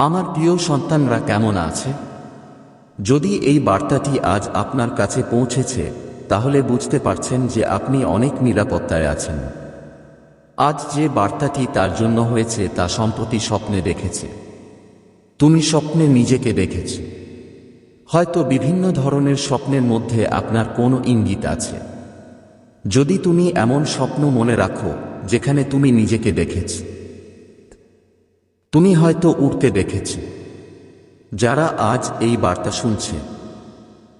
আমার প্রিয় সন্তানরা কেমন আছে? যদি এই বার্তাটি আজ আপনার কাছে পৌঁছেছে, তাহলে বুঝতে পারছেন যে আপনি অনেক নিরাপত্তায় আছেন। আজ যে বার্তাটি তার জন্য হয়েছে, তা সম্প্রতি স্বপ্নে দেখেছে। তুমি স্বপ্নে নিজেকে দেখেছ। হয়তো বিভিন্ন ধরনের স্বপ্নের মধ্যে আপনার কোনো ইঙ্গিত আছে। যদি তুমি এমন স্বপ্ন মনে রাখো, যেখানে তুমি নিজেকে দেখেছ। তুমি হয়তো উঠতে দেখেছ। যারা আজ এই বার্তা শুনছে,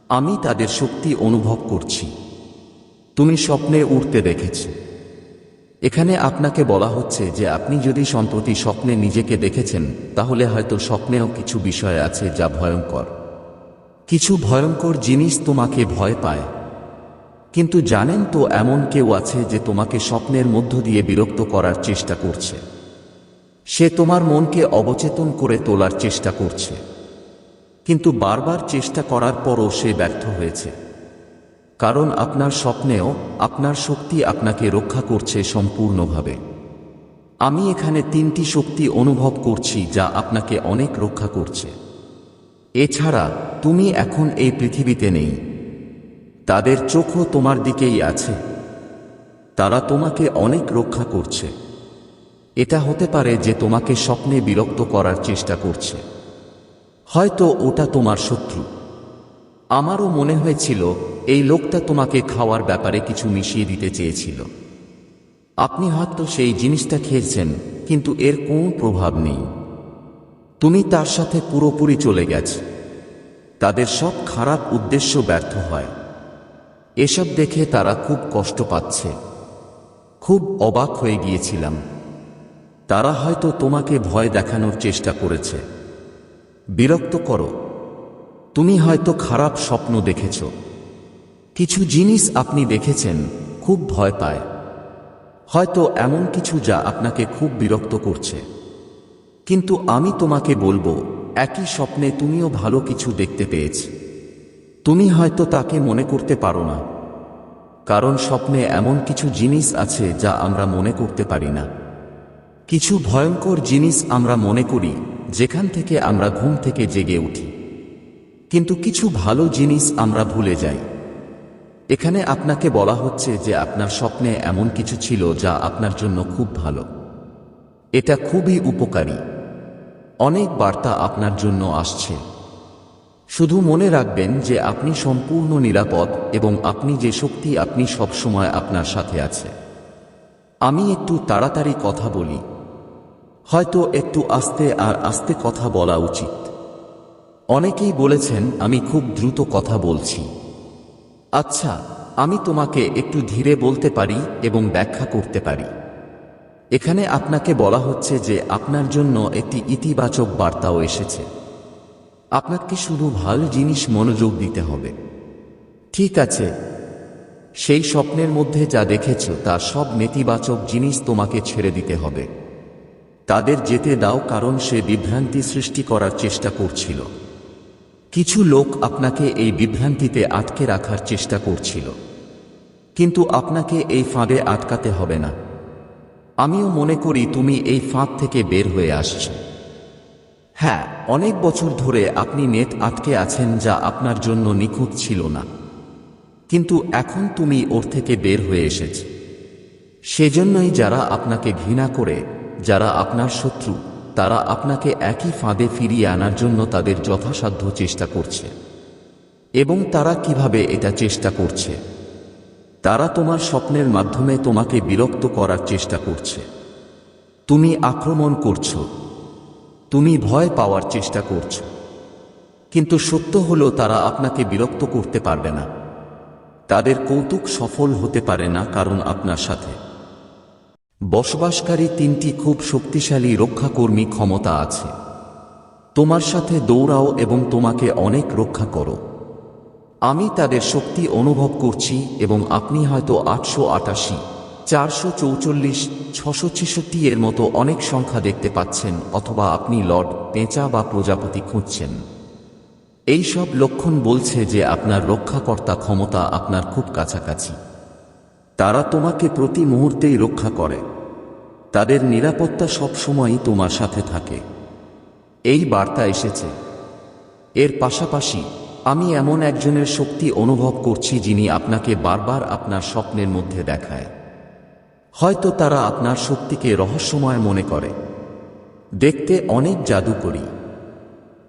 আমি তাদের শক্তি অনুভব করছি। তুমি স্বপ্নে উঠতে দেখেছ। এখানে আপনাকে বলা হচ্ছে যে আপনি যদি সম্প্রতি স্বপ্নে নিজেকে দেখেছেন, তাহলে হয়তো স্বপ্নেও কিছু বিষয় আছে যা ভয়ঙ্কর। কিছু ভয়ঙ্কর জিনিস তোমাকে ভয় পায়। কিন্তু জানেন তো এমন কেউ আছে যে তোমাকে স্বপ্নের মধ্য দিয়ে বিরক্ত করার চেষ্টা করছে। সে তোমার মনকে অবচেতন করে তোলার চেষ্টা করছে। কিন্তু বারবার চেষ্টা করার পরও সে ব্যর্থ হয়েছে। কারণ আপনার স্বপ্নেও আপনার শক্তি আপনাকে রক্ষা করছে সম্পূর্ণভাবে। আমি এখানে তিনটি শক্তি অনুভব করছি যা আপনাকে অনেক রক্ষা করছে। এছাড়া তুমি এখন এই পৃথিবীতে নেই। তাদের চোখও তোমার দিকেই আছে। তারা তোমাকে অনেক রক্ষা করছে। এটা হতে পারে যে তোমাকে স্বপ্নে বিরক্ত করার চেষ্টা করছে। হয়তো ওটা তোমার শত্রু। আমারও মনে হয়েছিল, এই লোকটা তোমাকে খাওয়ার ব্যাপারে কিছু মিশিয়ে দিতে চেয়েছিল। আপনি হয়তো সেই জিনিসটা খেয়েছেন, কিন্তু এর কোনো প্রভাব নেই। তুমি তার সাথে পুরোপুরি চলে গেছ। তাদের সব খারাপ উদ্দেশ্য ব্যর্থ হয়। এসব দেখে তারা খুব কষ্ট পাচ্ছে। খুব অবাক হয়ে গিয়েছিলাম। তারা হয়তো তোমাকে ভয় দেখানোর চেষ্টা করেছে। বিরক্ত করো। তুমি হয়তো খারাপ স্বপ্ন দেখেছ। কিছু জিনিস আপনি দেখেছেন, খুব ভয় পায়। হয়তো এমন কিছু যা আপনাকে খুব বিরক্ত করছে। কিন্তু আমি তোমাকে বলব, একই স্বপ্নে তুমিও ভালো কিছু দেখতে পেয়েছ। তুমি হয়তো তাকে মনে করতে পারো না। কারণ স্বপ্নে এমন কিছু জিনিস আছে যা আমরা মনে করতে পারি না। কিছু ভয়ঙ্কর জিনিস আমরা মনে করি, যেখান থেকে আমরা ঘুম থেকে জেগে উঠি। কিন্তু কিছু ভালো জিনিস আমরা ভুলে যাই। এখানে আপনাকে বলা হচ্ছে যে আপনার স্বপ্নে এমন কিছু ছিল যা আপনার জন্য খুব ভালো। এটা খুবই উপকারী। অনেক বার্তা আপনার জন্য আসছে। শুধু মনে রাখবেন যে আপনি সম্পূর্ণ নিরাপদ এবং আপনি যে শক্তি আপনি সবসময় আপনার সাথে আছে। আমি একটু তাড়াতাড়ি কথা বলি। হয়তো একটু আস্তে আর আস্তে কথা বলা উচিত। অনেকেই বলেছেন, আমি খুব দ্রুত কথা বলছি। আচ্ছা আমি তোমাকে একটু ধীরে বলতে পারি এবং ব্যাখ্যা করতে পারি। এখানে আপনাকে বলা হচ্ছে যে, আপনার জন্য একটি ইতিবাচক বার্তাও এসেছে। আপনাকে শুধু ভালো জিনিস মনোযোগ দিতে হবে। ঠিক আছে, সেই স্বপ্নের মধ্যে যা দেখেছ তা সব নেতিবাচক জিনিস তোমাকে ছেড়ে দিতে হবে। তাদের যেতে দাও কারণ সে বিভ্রান্তি সৃষ্টি করার চেষ্টা করছিল। কিছু লোক আপনাকে এই বিভ্রান্তিতে আটকে রাখার চেষ্টা করছিল। কিন্তু আপনাকে এই ফাঁদে আটকাতে হবে না। আমিও মনে করি তুমি এই ফাঁদ থেকে বের হয়ে আসছো। হ্যাঁ অনেক বছর ধরে আপনি নেট আটকে আছেন যা আপনার জন্য নিখুঁত ছিল না। কিন্তু এখন তুমি ওর থেকে বের হয়ে এসেছ। সেজন্যই যারা আপনাকে ঘৃণা করে যারা আপনার শত্রু, তারা আপনাকে একই ফাঁদে ফিরিয়ে আনার জন্য তাদের যথাসাধ্য চেষ্টা করছে। এবং তারা কীভাবে এটা চেষ্টা করছে? তারা তোমার স্বপ্নের মাধ্যমে তোমাকে বিরক্ত করার চেষ্টা করছে। তুমি আক্রমণ করছ। তুমি ভয় পাওয়ার চেষ্টা করছ। কিন্তু সত্য হলো তারা আপনাকে বিরক্ত করতে পারবে না। তাদের কৌতুক সফল হতে পারে না কারণ আপনার সাথে। বসবাসকারী তিনটি খুব শক্তিশালী রক্ষাকর্মী ক্ষমতা আছে। তোমার সাথে দৌড়াও এবং তোমাকে অনেক রক্ষা করো। আমি তাদের শক্তি অনুভব করছি এবং আপনি হয়তো আটশো আটাশি, চারশো চৌচল্লিশ, ছশো ছেষট্টি এর মতো অনেক সংখ্যা দেখতে পাচ্ছেন অথবা আপনি লর্ড, পেঁচা বা প্রজাপতি খুঁজছেন। এই সব লক্ষণ বলছে যে আপনার রক্ষাকর্তা ক্ষমতা আপনার খুব কাছাকাছি। তারা তোমাকে প্রতি মুহূর্তেই রক্ষা করে। তাদের নিরাপত্তা সবসময়ই তোমার সাথে থাকে। এই বার্তা এসেছে। এর পাশাপাশি আমি এমন একজনের শক্তি অনুভব করছি যিনি আপনাকে বারবার আপনার স্বপ্নের মধ্যে দেখায়। হয়তো তারা আপনার শক্তিকে রহস্যময় মনে করে। দেখতে অনেক জাদুকরী।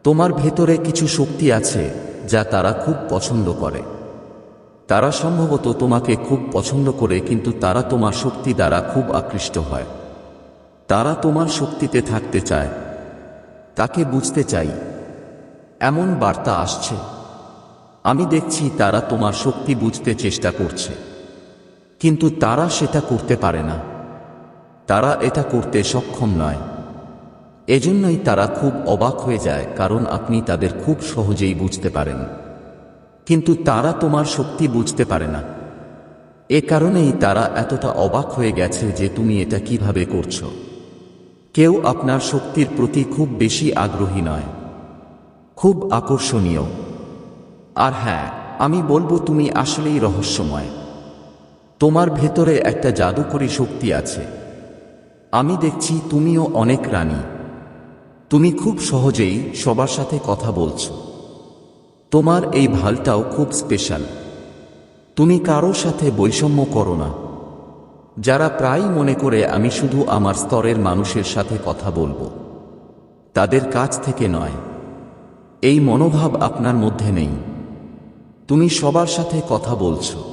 তোমার ভেতরে কিছু শক্তি আছে যা তারা খুব পছন্দ করে। তারা সম্ভবত তোমাকে খুব পছন্দ করে কিন্তু তারা তোমার শক্তি দ্বারা খুব আকৃষ্ট হয়। তারা তোমার শক্তিতে থাকতে চায়। তাকে বুঝতে চাই। এমন বার্তা আসছে। আমি দেখছি তারা তোমার শক্তি বুঝতে চেষ্টা করছে। কিন্তু তারা সেটা করতে পারে না। তারা এটা করতে সক্ষম নয়। এজন্যই তারা খুব অবাক হয়ে যায় কারণ আপনি তাদের খুব সহজেই বুঝতে পারেন। কিন্তু তারা তোমার শক্তি বুঝতে পারে না। এ কারণেই তারা এতটা অবাক হয়ে গেছে যে তুমি এটা কীভাবে করছ। কেউ আপনার শক্তির প্রতি খুব বেশি আগ্রহী নয়। খুব আকর্ষণীয়। আর হ্যাঁ আমি বলব তুমি আসলেই রহস্যময়। তোমার ভেতরে একটা জাদুকরী শক্তি আছে। আমি দেখছি তুমিও অনেক রানী। তুমি খুব সহজেই সবার সাথে কথা বলছো। তোমার এই ভালটাও খুব স্পেশাল তুমি কারও সাথে বৈষম্য করো না। যারা প্রায় মনে করে আমি শুধু আমার স্তরের মানুষের সাথে কথা বলব। তাদের কাছ থেকে নয়। এই মনোভাব আপনার মধ্যে নেই। তুমি সবার সাথে কথা বলছো।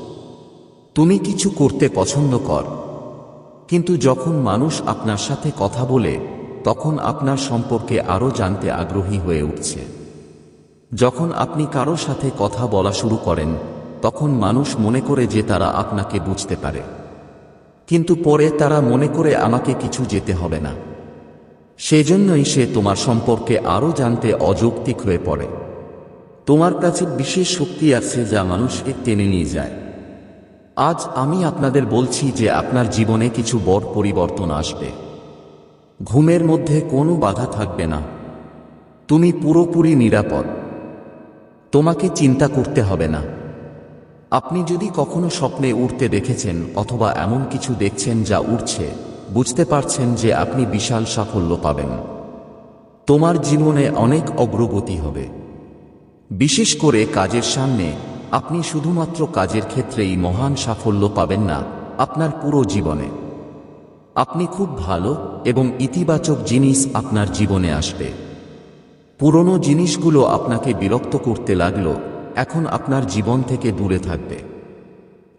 তুমি কিছু করতে পছন্দ কর। কিন্তু যখন মানুষ আপনার সাথে কথা বলে, তখন আপনার সম্পর্কে আরও জানতে আগ্রহী হয়ে উঠছে। যখন আপনি কারও সাথে কথা বলা শুরু করেন, তখন মানুষ মনে করে যে তারা আপনাকে বুঝতে পারে। কিন্তু পরে তারা মনে করে আমাকে কিছু যেতে হবে না। সেজন্যই সে তোমার সম্পর্কে আরও জানতে অযৌক্তিক হয়ে পড়ে। তোমার কাছে বিশেষ শক্তি আছে যা মানুষকে টেনে নিয়ে যায়। আজ আমি আপনাদের বলছি যে আপনার জীবনে কিছু বড় পরিবর্তন আসবে। ঘুমের মধ্যে কোনো বাধা থাকবে না। তুমি পুরোপুরি নিরাপদ। তোমাকে চিন্তা করতে হবে না। আপনি যদি কখনো স্বপ্নে উঠতে দেখেছেন অথবা এমন কিছু দেখছেন যা উঠছে বুঝতে পারছেন যে আপনি বিশাল সাফল্য পাবেন। তোমার জীবনে অনেক অগ্রগতি হবে। বিশেষ করে কাজের সামনে, আপনি শুধুমাত্র কাজের ক্ষেত্রেই মহান সাফল্য পাবেন না, আপনার পুরো জীবনে। আপনি খুব ভালো এবং ইতিবাচক জিনিস আপনার জীবনে আসবে। পুরনো জিনিসগুলো আপনাকে বিরক্ত করতে লাগল, এখন আপনার জীবন থেকে দূরে থাকবে।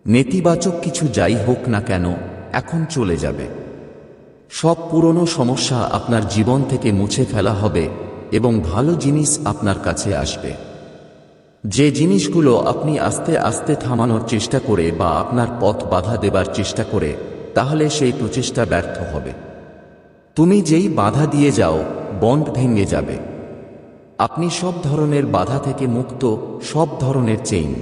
নেতিবাচক কিছু যাই হোক না কেন, এখন চলে যাবে। সব পুরনো সমস্যা আপনার জীবন থেকে মুছে ফেলা হবে এবং ভালো জিনিস আপনার কাছে আসবে। যে জিনিসগুলো আপনি আস্তে আস্তে থামানোর চেষ্টা করে বা আপনার পথ বাধা দেবার চেষ্টা করে, তাহলে সেই প্রচেষ্টা ব্যর্থ হবে। তুমি যেই বাধা দিয়ে যাও, বন্ড ভেঙে যাবে। আপনি সব ধরনের বাধা থেকে মুক্ত, সব ধরনের চেইন।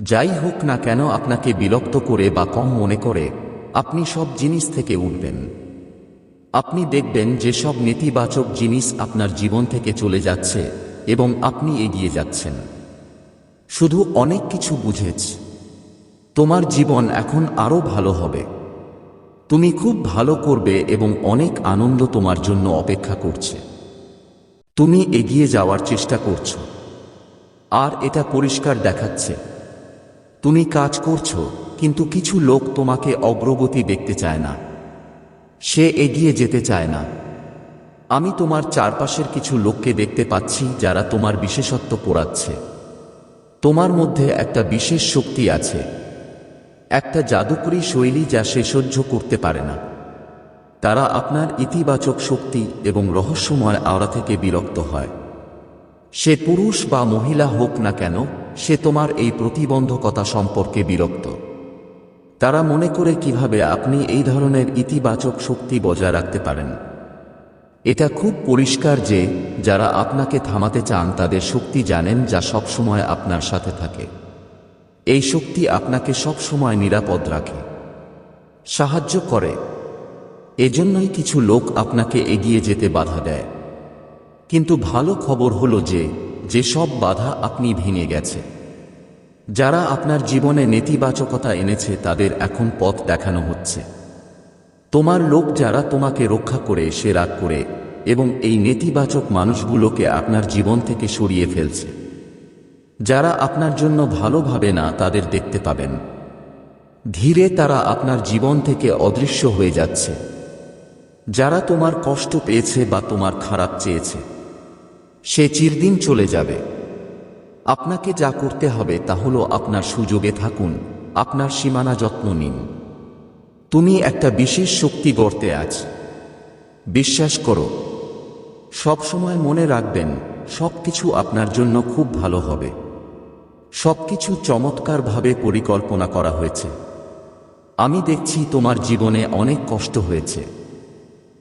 যাই হোক না কেন আপনাকে বিরক্ত করে বা কম মনে করে, আপনি সব জিনিস থেকে উঠবেন। আপনি দেখবেন যে সব নেতিবাচক জিনিস আপনার জীবন থেকে চলে যাচ্ছে এবং আপনি এগিয়ে যাচ্ছেন। শুধু অনেক কিছু বুঝেছ। তোমার জীবন এখন আরও ভালো হবে। তুমি খুব ভালো করবে এবং অনেক আনন্দ তোমার জন্য অপেক্ষা করছে। তুমি এগিয়ে যাওয়ার চেষ্টা করছ। আর এটা পরিষ্কার দেখাচ্ছে। তুমি কাজ করছ, কিন্তু কিছু লোক তোমাকে অগ্রগতি দেখতে চায় না। সে এগিয়ে যেতে চায় না। আমি তোমার চারপাশের কিছু লোককে দেখতে পাচ্ছি যারা তোমার বিশেষত্ব পোড়াচ্ছে। তোমার মধ্যে একটা বিশেষ শক্তি আছে। একটা জাদুকরী শৈলী যা সে সহ্য করতে পারে না। তারা আপনার ইতিবাচক শক্তি এবং রহস্যময় আওড়া থেকে বিরক্ত হয়। সে পুরুষ বা মহিলা হোক না কেন, সে তোমার এই প্রতিবন্ধকতা সম্পর্কে বিরক্ত। তারা মনে করে কীভাবে আপনি এই ধরনের ইতিবাচক শক্তি বজায় রাখতে পারেন। এটা খুব পরিষ্কার যে, যারা আপনাকে থামাতে চান, তাদের শক্তি জানেন যা সবসময় আপনার সাথে থাকে। এই শক্তি আপনাকে সবসময় নিরাপদ রাখে। সাহায্য করে। এজন্যই কিছু লোক আপনাকে এগিয়ে যেতে বাধা দেয়। কিন্তু ভালো খবর হলো যে যে সব বাধা আপনি ভেঙে গেছে। যারা আপনার জীবনে নেতিবাচকতা এনেছে, তাদের এখন পথ দেখানো হচ্ছে। তোমার লোক যারা তোমাকে রক্ষা করে, সে রাগ করে, এবং এই নেতিবাচক মানুষগুলোকে আপনার জীবন থেকে সরিয়ে ফেলছে। যারা আপনার জন্য ভালো ভাবে না, তাদের দেখতে পাবেন। ধীরে তারা আপনার জীবন থেকে অদৃশ্য হয়ে যাচ্ছে। যারা তোমার কষ্ট পেয়েছে বা তোমার খারাপ চেয়েছে, সে চিরদিন চলে যাবে। আপনাকে যা করতে হবে তা হলো আপনার সুযোগে থাকুন, আপনার সীমানা যত্ন নিন। তুমি একটা বিশেষ শক্তি গড়তে আছ বিশ্বাস করো সবসময় মনে রাখবেন, সব কিছু আপনার জন্য খুব ভালো হবে। সবকিছু চমৎকারভাবে পরিকল্পনা করা হয়েছে। আমি দেখছি তোমার জীবনে অনেক কষ্ট হয়েছে।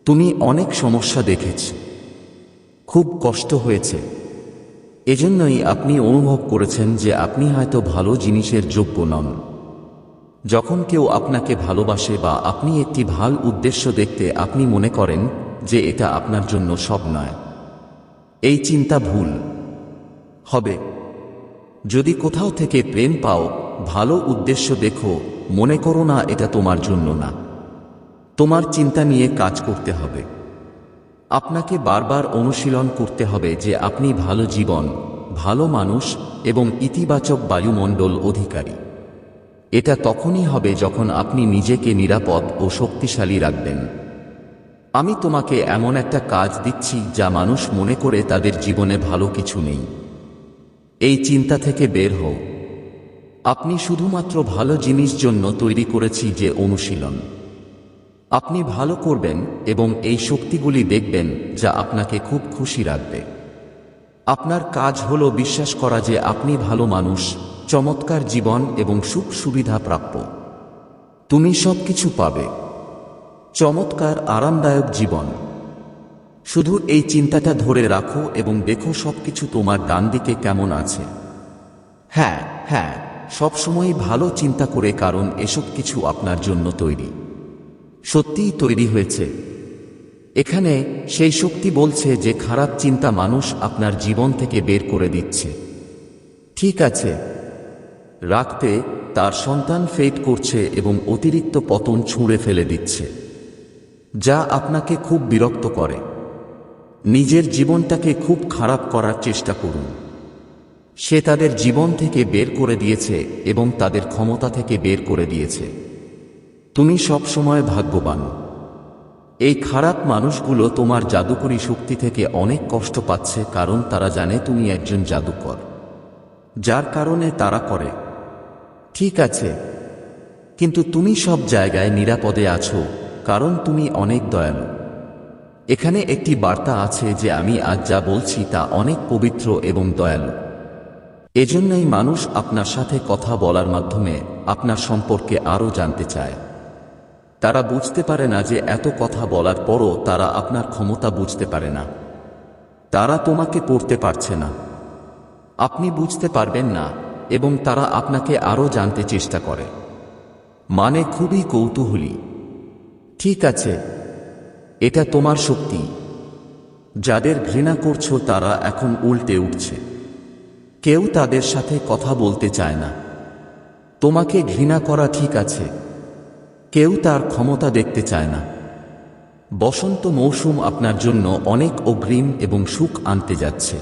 তুমি অনেক সমস্যা দেখেছ। খুব কষ্ট হয়েছে। এজন্যই আপনি অনুভব করেছেন যে আপনি হয়তো ভালো জিনিসের যোগ্য নন। যখন কেউ আপনাকে ভালোবাসে বা আপনি একটি ভালো উদ্দেশ্য দেখতে আপনি মনে করেন যে এটা আপনার জন্য সব নয়। এই চিন্তা ভুল। হবে। যদি কোথাও থেকে প্রেম পাও, ভালো উদ্দেশ্য দেখো, মনে করো না এটা তোমার জন্য না। তোমার চিন্তা নিয়ে কাজ করতে হবে। আপনাকে বারবার অনুশীলন করতে হবে যে আপনি ভালো জীবন, ভালো মানুষ এবং ইতিবাচক বায়ুমণ্ডল অধিকারী। এটা তখনই হবে যখন আপনি নিজেকে নিরাপদ ও শক্তিশালী রাখবেন। আমি তোমাকে এমন একটা কাজ দিচ্ছি যা মানুষ মনে করে তাদের জীবনে ভালো কিছু নেই। এই চিন্তা থেকে বের হও। আপনি শুধুমাত্র ভালো জিনিস জন্য তৈরি করেছি যে অনুশীলন। আপনি ভালো করবেন এবং এই শক্তিগুলি দেখবেন যা আপনাকে খুব খুশি রাখবে। আপনার কাজ হলো বিশ্বাস করা যে আপনি ভালো মানুষ, চমৎকার জীবন এবং সুখ সুবিধা প্রাপ্য। তুমি সবকিছু পাবে। চমৎকার, আরামদায়ক জীবন। শুধু এই চিন্তাটা ধরে রাখো এবং দেখো সবকিছু তোমার ডান দিকে কেমন আছে। হ্যাঁ হ্যাঁ সবসময় ভালো চিন্তা করে কারণ এসব কিছু আপনার জন্য তৈরি। সত্যিই তৈরি হয়েছে। এখানে সেই শক্তি বলছে যে খারাপ চিন্তা মানুষ আপনার জীবন থেকে বের করে দিচ্ছে। ঠিক আছে। রাখতে তার সন্তান ফেট করছে এবং অতিরিক্ত পতন ছুঁড়ে ফেলে দিচ্ছে। যা আপনাকে খুব বিরক্ত করে। নিজের জীবনটাকে খুব খারাপ করার চেষ্টা করুন। সে তাদের জীবন থেকে বের করে দিয়েছে এবং তাদের ক্ষমতা থেকে বের করে দিয়েছে। তুমি সব সময় ভাগ্যবান। এই খারাপ মানুষগুলো তোমার জাদুকরী শক্তি থেকে অনেক কষ্ট পাচ্ছে কারণ তারা জানে তুমি একজন জাদুকর। যার কারণে তারা করে। ঠিক আছে। কিন্তু তুমি সব জায়গায় নিরাপদে আছো, কারণ তুমি অনেক দয়ালু। এখানে একটি বার্তা আছে যে আমি আজ যা বলছি তা অনেক পবিত্র এবং দয়ালু। এজন্যই মানুষ আপনার সাথে কথা বলার মাধ্যমে আপনার সম্পর্কে আরও জানতে চায়। তারা বুঝতে পারে না যে এত কথা বলার পরও তারা আপনার ক্ষমতা বুঝতে পারে না। তারা তোমাকে পড়তে পারছে না। আপনি বুঝতে পারবেন না, এবং তারা আপনাকে আরও জানতে চেষ্টা করে। মানে খুবই কৌতূহলী। ঠিক আছে, এটা তোমার শক্তি। যাদের ঘৃণা করছ তারা এখন উল্টে উঠছে। কেউ তাদের সাথে কথা বলতে চায় না। তোমাকে ঘৃণা করা ঠিক আছে। কেউ তার ক্ষমতা দেখতে চায় না। বসন্ত মৌসুম আপনার জন্য অনেক অগ্রিম এবং সুখ আনতে যাচ্ছে।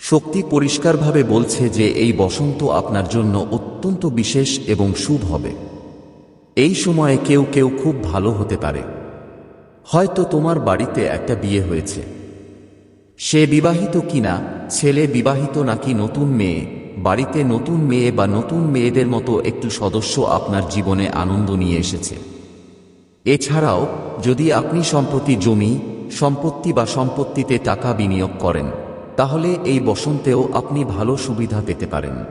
শক্তি পরিষ্কারভাবে বলছে যে এই বসন্ত আপনার জন্য অত্যন্ত বিশেষ এবং শুভ হবে। এই সময়ে কেউ কেউ খুব ভালো হতে পারে। হয়তো তোমার বাড়িতে একটা বিয়ে হয়েছে। সে বিবাহিত কিনা, ছেলে বিবাহিত নাকি নতুন মেয়ে বাড়িতে নতুন মেয়ে বা নতুন মেয়েদের মতো একটু সদস্য আপনার জীবনে আনন্দ নিয়ে এসেছে। এছাড়াও, যদি আপনি সম্প্রতি জমি, সম্পত্তি বা সম্পত্তিতে টাকা বিনিয়োগ করেন, তাহলে এই বসন্তেও আপনি ভালো সুবিধা পেতে পারেন।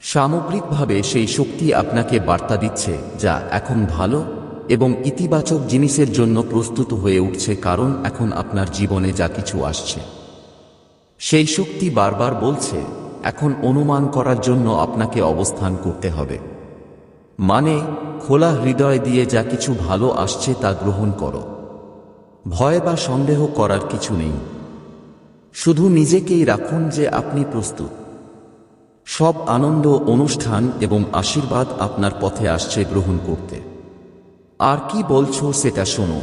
সামগ্রিকভাবে সেই শক্তি আপনাকে বার্তা দিচ্ছে যা এখন ভালো এবং ইতিবাচক জিনিসের জন্য প্রস্তুত হয়ে উঠছে কারণ এখন আপনার জীবনে যা কিছু আসছে। সেই শক্তি বারবার বলছে এখন অনুমান করার জন্য আপনাকে অবস্থান করতে হবে। মানে খোলা হৃদয় দিয়ে যা কিছু ভালো আসছে তা গ্রহণ করো। ভয় বা সন্দেহ করার কিছু নেই। শুধু নিজেকেই রাখুন যে আপনি প্রস্তুত। সব আনন্দ, অনুষ্ঠান এবং আশীর্বাদ আপনার পথে আসছে গ্রহণ করতে। আর কি বলছো সেটা শোনো।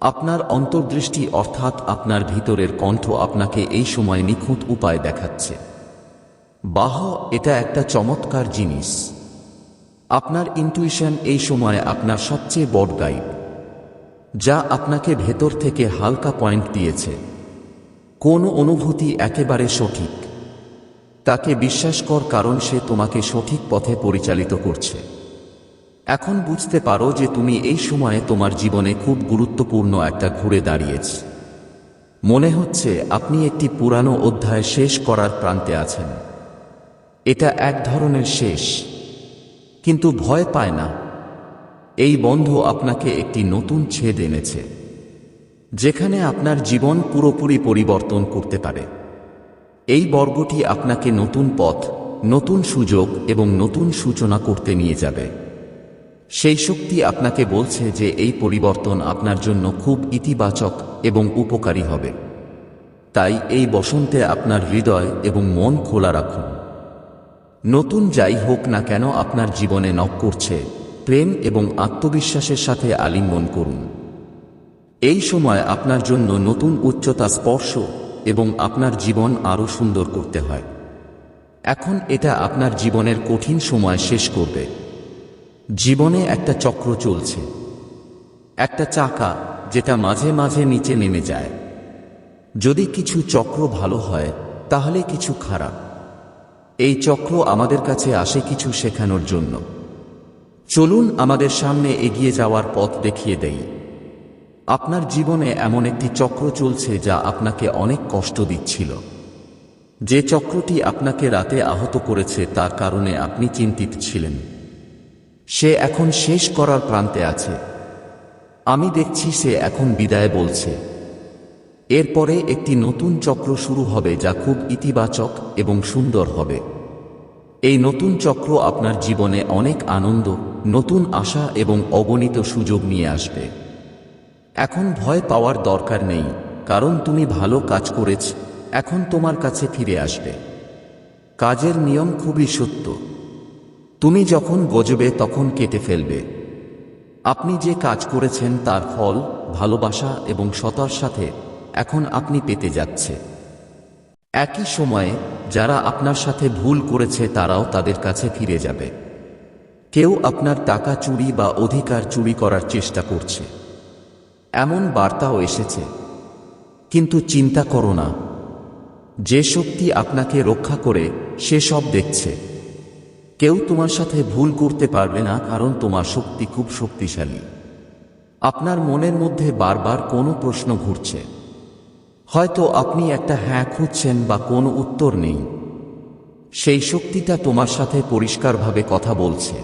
আপনার অন্তর্দৃষ্টি অর্থাৎ আপনার ভিতরের কণ্ঠ আপনাকে এই সময় নিখুঁত উপায় দেখাচ্ছে। বাহ, এটা একটা চমৎকার জিনিস। আপনার ইন্টুইশন এই সময় আপনার সবচেয়ে বড় গাইড যা আপনাকে ভেতর থেকে হালকা পয়েন্ট দিয়েছে। কোন অনুভূতি একেবারে সঠিক। তাকে বিশ্বাস কর কারণ সে তোমাকে সঠিক পথে পরিচালিত করছে। এখন বুঝতে পারো যে তুমি এই সময়ে তোমার জীবনে খুব গুরুত্বপূর্ণ একটা ঘুরে দাঁড়িয়েছ। মনে হচ্ছে আপনি একটি পুরানো অধ্যায় শেষ করার প্রান্তে আছেন। এটা এক ধরনের শেষ। কিন্তু ভয় পায় না। এই বন্ধ আপনাকে একটি নতুন ছেদ এনেছে, যেখানে আপনার জীবন পুরোপুরি পরিবর্তন করতে পারে। এই বর্গটি আপনাকে নতুন পথ, নতুন সুযোগ এবং নতুন সূচনা করতে নিয়ে যাবে। সেই শক্তি আপনাকে বলছে যে এই পরিবর্তন আপনার জন্য খুব ইতিবাচক এবং উপকারী হবে। তাই এই বসন্তে আপনার হৃদয় এবং মন খোলা রাখুন। নতুন যাই হোক না কেন আপনার জীবনে নক করছে। প্রেম এবং আত্মবিশ্বাসের সাথে আলিঙ্গন করুন। এই সময় আপনার জন্য নতুন উচ্চতা স্পর্শ এবং আপনার জীবন আরও সুন্দর করতে হয়। এখন এটা আপনার জীবনের কঠিন সময় শেষ করবে। জীবনে একটা চক্র চলছে। একটা চাকা যেটা মাঝে মাঝে নিচে নেমে যায়। যদি কিছু চক্র ভালো হয়, তাহলে কিছু খারাপ। এই চক্র আমাদের কাছে আসে কিছু শেখানোর জন্য। চলুন আমাদের সামনে এগিয়ে যাওয়ার পথ দেখিয়ে দেই। আপনার জীবনে এমন একটি চক্র চলছে যা আপনাকে অনেক কষ্ট দিচ্ছিল। যে চক্রটি আপনাকে রাতে আহত করেছে তার কারণে আপনি চিন্তিত ছিলেন। সে এখন শেষ করার প্রান্তে আছে। আমি দেখছি সে এখন বিদায় বলছে। এরপরে একটি নতুন চক্র শুরু হবে যা খুব ইতিবাচক এবং সুন্দর হবে। এই নতুন চক্র আপনার জীবনে অনেক আনন্দ, নতুন আশা এবং অগণিত সুযোগ নিয়ে আসবে। এখন ভয় পাওয়ার দরকার নেই, কারণ তুমি ভালো কাজ করেছ, এখন তোমার কাছে ফিরে আসবে। কাজের নিয়ম খুবই সত্য। তুমি যখন গজবে তখন কেটে ফেলবে। আপনি যে কাজ করেছেন তার ফল, ভালোবাসা এবং সতার সাথে এখন আপনি পেতে যাচ্ছে। একই সময়ে, যারা আপনার সাথে ভুল করেছে তারাও তাদের কাছে ফিরে যাবে। কেউ আপনার টাকা চুরি বা অধিকার চুরি করার চেষ্টা করছে। এমন বার্তাও এসেছে। কিন্তু চিন্তা করো না। যে শক্তি আপনাকে রক্ষা করে, সে সব দেখছে। কেউ তোমার সাথে ভুল করতে পারবে না কারণ তোমার শক্তি খুব শক্তিশালী। আপনার মনের মধ্যে বারবার কোনো প্রশ্ন ঘুরছে। হয়তো আপনি একটা হ্যাঁ খুঁজছেন বা কোনো উত্তর নেই। সেই শক্তিটা তোমার সাথে পরিষ্কারভাবে কথা বলছে।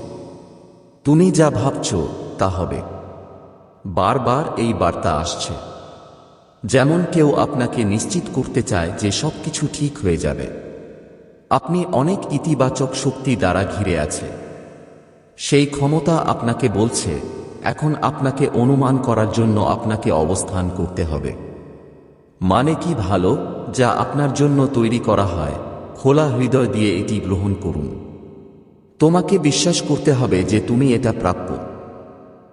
তুমি যা ভাবছ, তা হবে। বারবার এই বার্তা আসছে। যেমন কেউ আপনাকে নিশ্চিত করতে চায় যে সবকিছু ঠিক হয়ে যাবে। আপনি অনেক ইতিবাচক শক্তি দ্বারা ঘিরে আছে। সেই ক্ষমতা আপনাকে বলছে, এখন আপনাকে অনুমান করার জন্য আপনাকে অবস্থান করতে হবে। মানে কি ভালো, যা আপনার জন্য তৈরি করা হয়। খোলা হৃদয় দিয়ে এটি গ্রহণ করুন। তোমাকে বিশ্বাস করতে হবে যে তুমি এটা প্রাপ্য।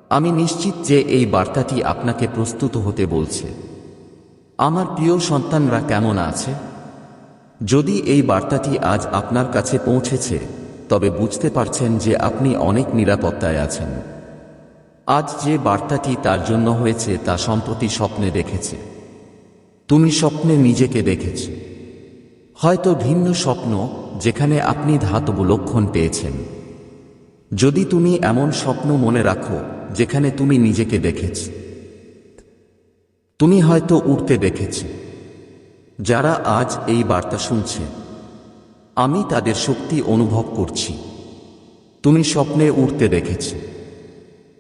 আমি নিশ্চিত যে এই বার্তাটি আপনাকে প্রস্তুত হতে বলছে। আমার প্রিয় সন্তানরা কেমন আছে? যদি এই বার্তাটি আজ আপনার কাছে পৌঁছেছে, তবে বুঝতে পারছেন যে আপনি অনেক নিরাপত্তায় আছেন। আজ যে বার্তাটি তার জন্য হয়েছে তা সম্প্রতি স্বপ্নে দেখেছে। তুমি স্বপ্নে নিজেকে দেখেছ। হয়তো ভিন্ন স্বপ্ন যেখানে আপনি ধাতব লক্ষণ পেয়েছেন। যদি তুমি এমন স্বপ্ন মনে রাখো যেখানে তুমি নিজেকে দেখেছ। তুমি হয়তো উঠতে দেখেছ। যারা আজ এই বার্তা শুনছে, আমি তাদের শক্তি অনুভব করছি। তুমি স্বপ্নে উঠতে দেখেছ।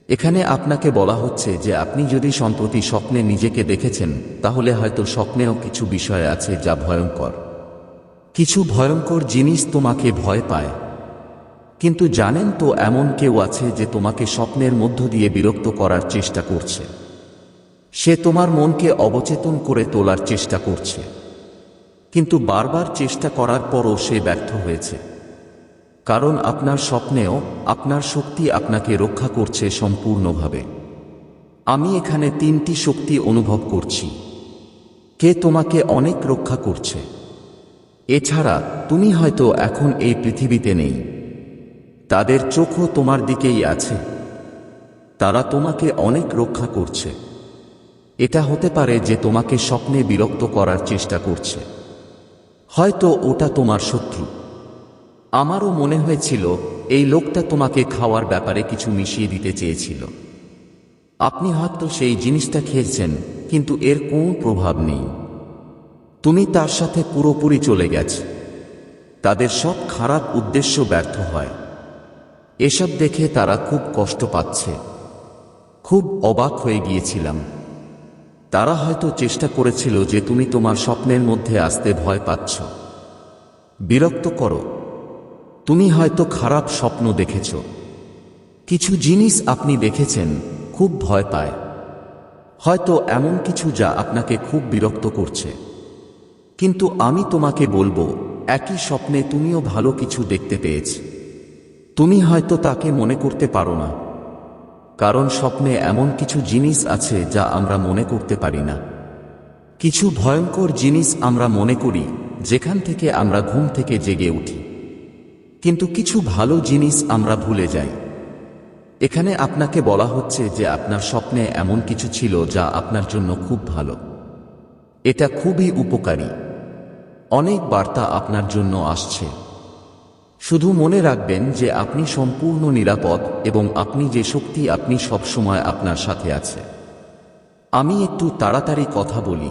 এখানে আপনাকে বলা হচ্ছে যে আপনি যদি সম্প্রতি স্বপ্নে নিজেকে দেখেছেন, তাহলে হয়তো স্বপ্নেও কিছু বিষয় আছে যা ভয়ঙ্কর। কিছু ভয়ঙ্কর জিনিস তোমাকে ভয় পায়। কিন্তু জানেন তো এমন কেউ আছে যে তোমাকে স্বপ্নের মধ্য দিয়ে বিরক্ত করার চেষ্টা করছে। সে তোমার মনকে অবচেতন করে তোলার চেষ্টা করছে। কিন্তু বারবার চেষ্টা করার পরও সে ব্যর্থ হয়েছে। কারণ আপনার স্বপ্নেও আপনার শক্তি আপনাকে রক্ষা করছে সম্পূর্ণভাবে। আমি এখানে তিনটি শক্তি অনুভব করছি। কে তোমাকে অনেক রক্ষা করছে। এছাড়া তুমি হয়তো এখন এই পৃথিবীতে নেই। তাদের চোখও তোমার দিকেই আছে। তারা তোমাকে অনেক রক্ষা করছে। এটা হতে পারে যে তোমাকে স্বপ্নে বিরক্ত করার চেষ্টা করছে। হয়তো ওটা তোমার শত্রু। আমারও মনে হয়েছিল, এই লোকটা তোমাকে খাওয়ার ব্যাপারে কিছু মিশিয়ে দিতে চেয়েছিল। আপনি হয়তো সেই জিনিসটা খেয়েছেন, কিন্তু এর কোনো প্রভাব নেই। তুমি তার সাথে পুরোপুরি চলে গেছ। তাদের সব খারাপ উদ্দেশ্য ব্যর্থ হয়। এসব দেখে তারা খুব কষ্ট পাচ্ছে। খুব অবাক হয়ে গিয়েছিলাম। তারা হয়তো চেষ্টা করেছিল যে তুমি তোমার স্বপ্নের মধ্যে আসতে ভয় পাচ্ছ। বিরক্ত করো। তুমি হয়তো খারাপ স্বপ্ন দেখেছ। কিছু জিনিস আপনি দেখেছেন, খুব ভয় পায়। হয়তো এমন কিছু যা আপনাকে খুব বিরক্ত করছে। কিন্তু আমি তোমাকে বলব, একই স্বপ্নে তুমিও ভালো কিছু দেখতে পেয়েছ। তুমি হয়তো তাকে মনে করতে পারো না। কারণ স্বপ্নে এমন কিছু জিনিস আছে যা আমরা মনে করতে পারি না। কিছু ভয়ঙ্কর জিনিস আমরা মনে করি, যেখান থেকে আমরা ঘুম থেকে জেগে উঠি। কিন্তু কিছু ভালো জিনিস আমরা ভুলে যাই। এখানে আপনাকে বলা হচ্ছে যে আপনার স্বপ্নে এমন কিছু ছিল যা আপনার জন্য খুব ভালো। এটা খুবই উপকারী। অনেক বার্তা আপনার জন্য আসছে। শুধু মনে রাখবেন যে আপনি সম্পূর্ণ নিরাপদ এবং আপনি যে শক্তি আপনি সবসময় আপনার সাথে আছে। আমি একটু তাড়াতাড়ি কথা বলি।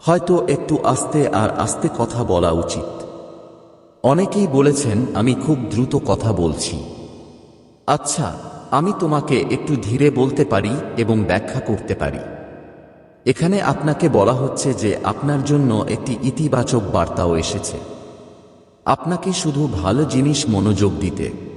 হয়তো একটু আস্তে আর আস্তে কথা বলা উচিত। অনেকেই বলেছেন, আমি খুব দ্রুত কথা বলছি। আচ্ছা আমি তোমাকে একটু ধীরে বলতে পারি এবং ব্যাখ্যা করতে পারি। এখানে আপনাকে বলা হচ্ছে যে আপনার জন্য একটি ইতিবাচক বার্তাও এসেছে। আপনাকে শুধু ভালো জিনিস মনোযোগ দিতে।